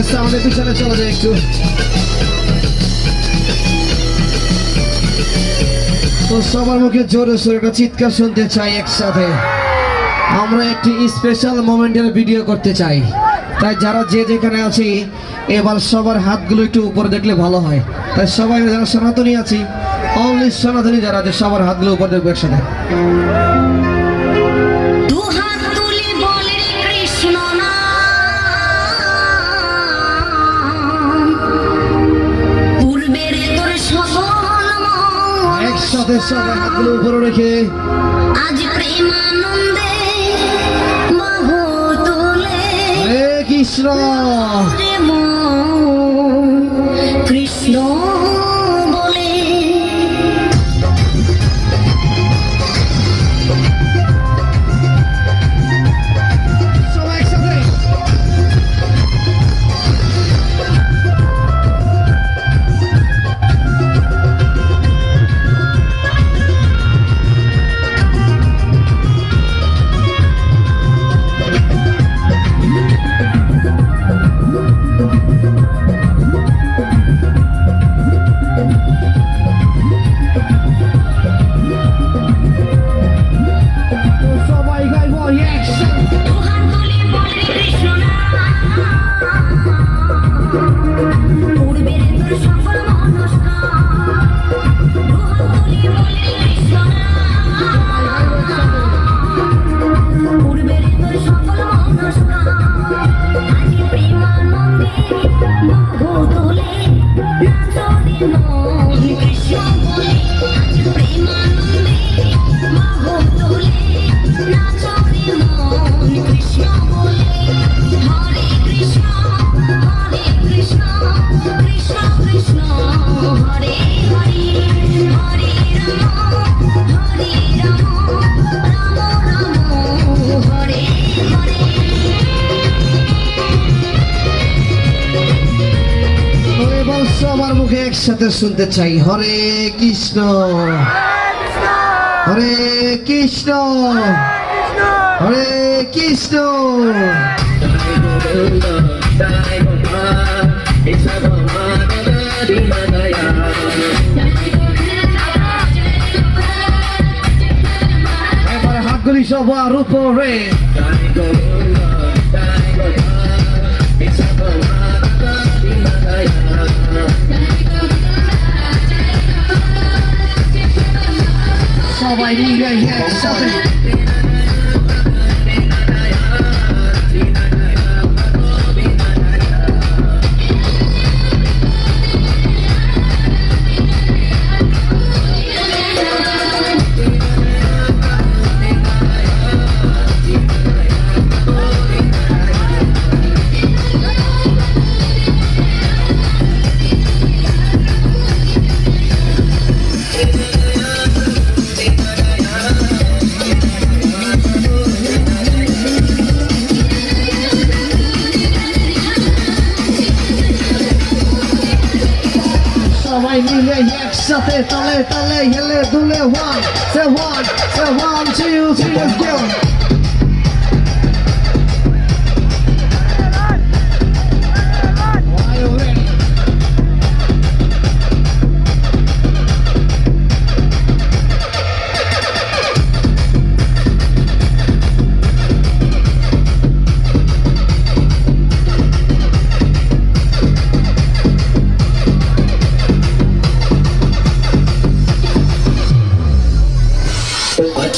সবাই সামনে পিছনে চলে যায় একটু। তো সবার মুখে জোরে সোরে একটা চিৎকার শুনতে চাই একসাথে। আমরা একটি স্পেশাল মোমেন্টের ভিডিও করতে চাই। তাই যারা যে যেখানে আছি, এবার সবার হাতগুলো একটু উপরে দেখলে ভালো হয়। তাই সবাই যারা সনাতনী আছি অনলি সনাতনী যারা আছে, সবার হাতগুলো উপরে দেখবে একসাথে। একসাথে সাথে হাতগুলো উপরে রেখে। আজ প্রেমানন্দে বাহু তোলে হরে কৃষ্ণ। কৃষ্ণ। একসাথে শুনতে চাই। হরে কৃষ্ণ। হরে কৃষ্ণ। হরে কৃষ্ণ। এবার হাতগুলি সবার উপরে। একসাথে তালে তালে হেলে দুলে one say one say one two three let's go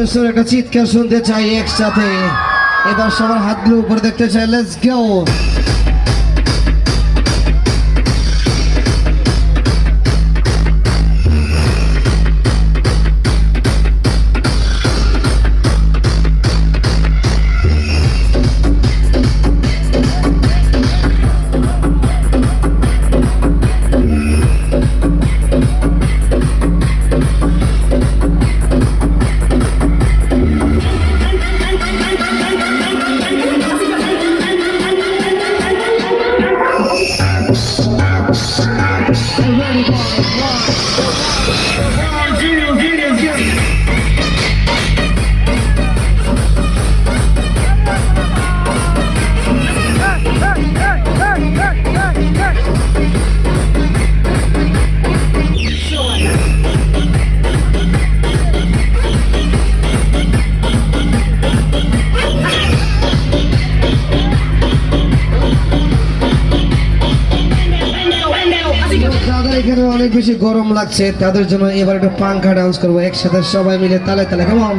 জোরে সোরে একটা চিৎকার শুনতে চাই একসাথে। এবার সবার হাতগুলো উপরে দেখতে চাই লেটস গো এখানে অনেক বেশি গরম লাগছে, তাদের জন্য এবার একটু পাঙ্খা ডান্স করব, একসাথে সবাই মিলে তালে তালে কেমন